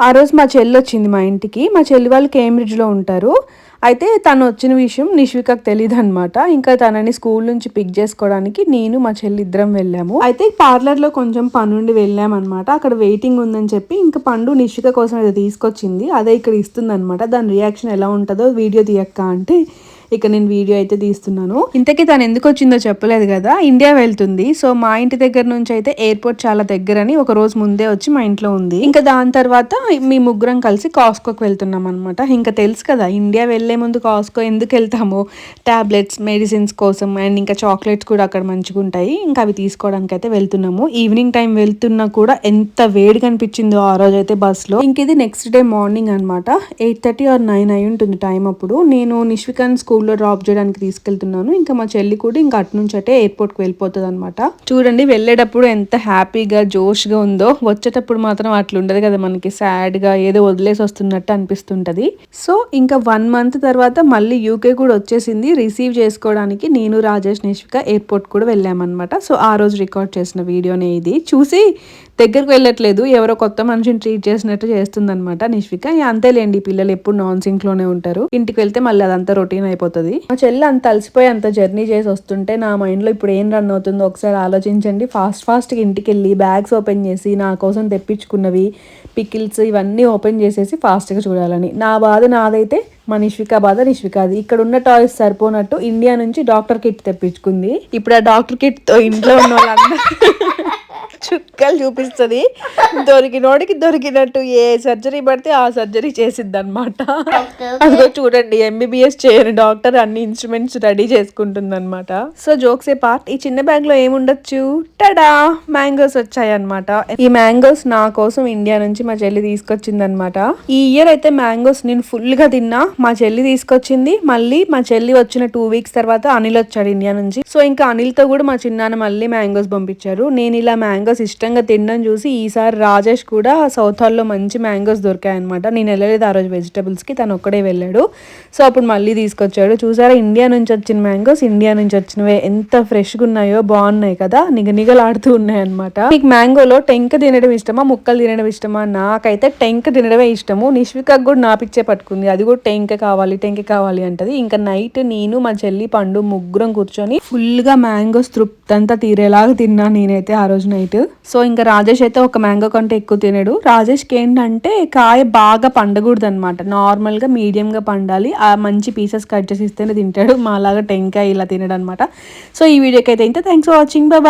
ఆ రోజు మా చెల్లి వచ్చింది మా ఇంటికి. మా చెల్లి వాళ్ళు కేంబ్రిడ్జ్లో ఉంటారు. అయితే తను వచ్చిన విషయం నిష్వికకు తెలియదు అనమాట ఇంకా తనని స్కూల్ నుంచి పిక్ చేసుకోవడానికి నేను మా చెల్లి ఇద్దరం వెళ్ళాము. అయితే పార్లర్లో కొంచెం పనుండి వెళ్ళామన్నమాట. అక్కడ వెయిటింగ్ ఉందని చెప్పి ఇంకా పండు నిష్విక కోసం అది తీసుకొచ్చింది. అదే ఇక్కడ ఇస్తుంది అనమాట దాని రియాక్షన్ ఎలా ఉంటుందో వీడియో తీయక్క అంటే ఇక నేను వీడియో అయితే తీస్తున్నాను. ఇంతకీ తను ఎందుకు వచ్చిందో చెప్పలేదు కదా ఇండియా వెళ్తుంది. సో మా ఇంటి దగ్గర నుంచి అయితే ఎయిర్పోర్ట్ చాలా దగ్గరని ఒక రోజు ముందే వచ్చి మా ఇంట్లో ఉంది. ఇంకా దాని తర్వాత మీ ముగ్గురం కలిసి కాస్కోకి వెళ్తున్నాం అనమాట ఇంకా తెలుసు కదా ఇండియా వెళ్ళే ముందు కాస్కో ఎందుకు వెళ్తామో టాబ్లెట్స్ మెడిసిన్స్ కోసం అండ్ ఇంకా చాక్లెట్స్ కూడా అక్కడ మంచిగా ఉంటాయి. ఇంకా అవి తీసుకోవడానికి అయితే వెళ్తున్నాము. ఈవినింగ్ టైం వెళ్తున్నా కూడా ఎంత వేడి కనిపించిందో ఆ రోజు అయితే బస్లో ఇంక ఇది నెక్స్ట్ డే మార్నింగ్ అనమాట ఎయిట్ థర్టీ ఆర్ నైన్ అయి ఉంటుంది టైం అప్పుడు. నేను నిష్వికాన్ స్కూల్ స్కూల్లో డ్రాప్ చేయడానికి తీసుకెళ్తున్నాను. ఇంకా మా చెల్లి కూడా ఇంకా అటు నుంచి అటే ఎయిర్పోర్ట్కి వెళ్ళిపోతుంది అనమాట చూడండి వెళ్ళేటప్పుడు ఎంత హ్యాపీగా జోష్గా ఉందో. వచ్చేటప్పుడు మాత్రం అట్లా ఉండదు కదా మనకి. సాడ్గా ఏదో వదిలేసి వస్తున్నట్టు అనిపిస్తుంటది. సో ఇంకా వన్ మంత్ తర్వాత మళ్ళీ యూకే కూడా వచ్చేసింది. రిసీవ్ చేసుకోవడానికి నేను రాజేష్ నిష్విక ఎయిర్పోర్ట్ కూడా వెళ్ళామన్నమాట. సో ఆ రోజు రికార్డ్ చేసిన వీడియోనే ఇది. చూసి దగ్గరకు వెళ్ళట్లేదు. ఎవరో కొత్త మనిషిని ట్రీట్ చేసినట్టు చేస్తుంది అనమాట నిష్విక అంతేలేండి పిల్లలు ఎప్పుడు నాన్ సింక్లోనే ఉంటారు. ఇంటికి వెళ్తే మళ్ళీ అదంతా రొటీన్ అయిపోతుంది. మా చెల్లి అంత అలసిపోయి అంత జర్నీ చేసి వస్తుంటే నా మైండ్లో ఇప్పుడు ఏం రన్ అవుతుందో ఒకసారి ఆలోచించండి. ఫాస్ట్ ఫాస్ట్గా ఇంటికి వెళ్ళి బ్యాగ్స్ ఓపెన్ చేసి నా కోసం తెప్పించుకున్నవి పికిల్స్ ఇవన్నీ ఓపెన్ చేసేసి ఫాస్ట్గా చూడాలని. నా బాధ నాదైతే మా నిష్విక బాధ నిష్వికాది ఇక్కడ ఉన్న టాయ్స్ సరిపోనట్టు ఇండియా నుంచి డాక్టర్ కిట్ తెప్పించుకుంది. ఇప్పుడు ఆ డాక్టర్ కిట్తో ఇంట్లో ఉన్న వాళ్ళందరూ చుక్కలు చూపిస్తుంది. దొరికినోడికి దొరికినట్టు ఏ సర్జరీ పడితే ఆ సర్జరీ చేసిద్ది అనమాట అదిగో చూడండి ఎంబీబీఎస్ చేయని డాక్టర్ అన్ని ఇన్స్ట్రుమెంట్స్ రెడీ చేసుకుంటుంది అనమాట సో జోక్స్ ఏ పార్ట్ ఈ చిన్న బ్యాగ్లో ఏముండొచ్చు? టడా! మ్యాంగోస్ వచ్చాయి అనమాట ఈ మ్యాంగోస్ నా కోసం ఇండియా నుంచి మా చెల్లి తీసుకొచ్చింది అనమాట ఈ ఇయర్ అయితే మ్యాంగోస్ నేను ఫుల్గా తిన్నా. మా చెల్లి తీసుకొచ్చింది. మళ్ళీ మా చెల్లి వచ్చిన టూ వీక్స్ తర్వాత అనిల్ వచ్చాడు ఇండియా నుంచి. సో ఇంకా అనిల్తో కూడా మా చిన్నాన్న మళ్ళీ మ్యాంగోస్ పంపించారు. నేను ఇలా మ్యాంగోస్ ఇష్టంగా తినడం చూసి ఈసారి రాజేష్ కూడా సౌత్ హాల్లో మంచి మ్యాంగోస్ దొరికాయనమాట నేను వెళ్ళలేదు ఆ రోజు వెజిటబుల్స్కి తను ఒక్కడే వెళ్ళాడు. సో అప్పుడు మళ్ళీ తీసుకొచ్చాడు. చూసారా ఇండియా నుంచి వచ్చిన మ్యాంగోస్ ఇండియా నుంచి వచ్చినవే. ఎంత ఫ్రెష్గా ఉన్నాయో బాగున్నాయి కదా నిగ నిగలాడుతూ ఉన్నాయి మీకు మ్యాంగోలో టెంక తినడం ఇష్టమా ముక్కలు తినడం ఇష్టమా? నాకైతే టెంక తినడమే ఇష్టము. నిష్వికకు కూడా నాపిచ్చే పట్టుకుంది. అది కూడా టెంక కావాలి టెంక కావాలి అంటది. ఇంకా నైట్ నేను మా చెల్లి పండు ముగ్గురం కూర్చొని ఫుల్గా మ్యాంగోస్ తృప్తంతా తీరేలాగా తిన్నా నేనైతే ఆ రోజు నైట్ సో ఇంకా రాజేష్ అయితే ఒక మ్యాంగో కంటే ఎక్కువ తినడు. రాజేష్కి ఏంటంటే కాయ బాగా పండకూడదు అనమాట నార్మల్గా మీడియం గా పండాలి. ఆ మంచి పీసెస్ కట్ చేసి ఇస్తేనే తింటాడు. మాలాగా టెంకాయ ఇలా తినడు అనమాట సో ఈ వీడియోకి అయితే ఇంత. Thanks for watching bye